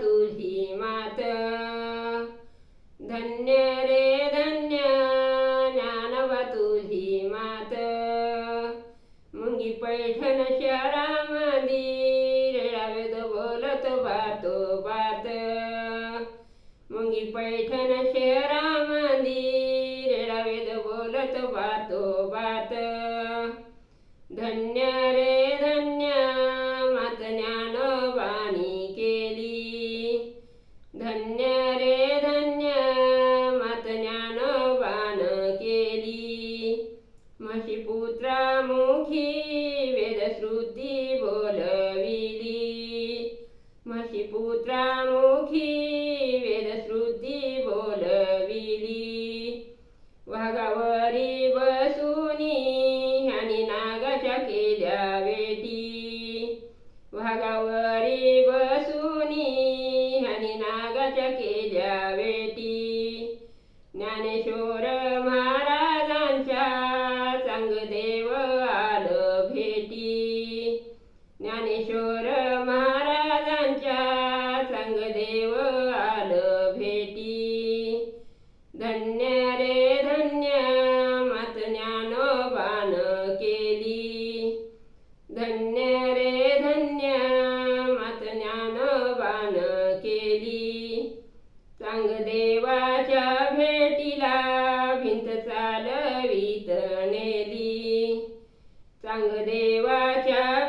तुझी मात धन्य रे धन्य ज्ञानवा तुझी मात मुंगी पैठण शहरामदी रेळावेद बोलत बातो बात मुंगी पैठण शहरामदी रेळावेद बोलत बातो बात धन्य रे म्हशी पुत्रामुखी वेदश्रुती बोलविली। म्हशी पुत्रामुखी वेदश्रुती बोलविली। वाघावरी बसुनी आणि नागाच्या केल्या वेटी। वाघावरी बसुनी आणि नागाच्या केल्या वेटी। ज्ञानेश्वर ज्ञानेश्वर महाराजांच्या संगदेव आलं भेटी. धन्य रे धन्य मात ज्ञानोबान केली. धन्य रे धन्य मात ज्ञानोबान केली. चांगदेवाच्या भेटीला भिंत चालवीत नेली. चांगदेवाच्या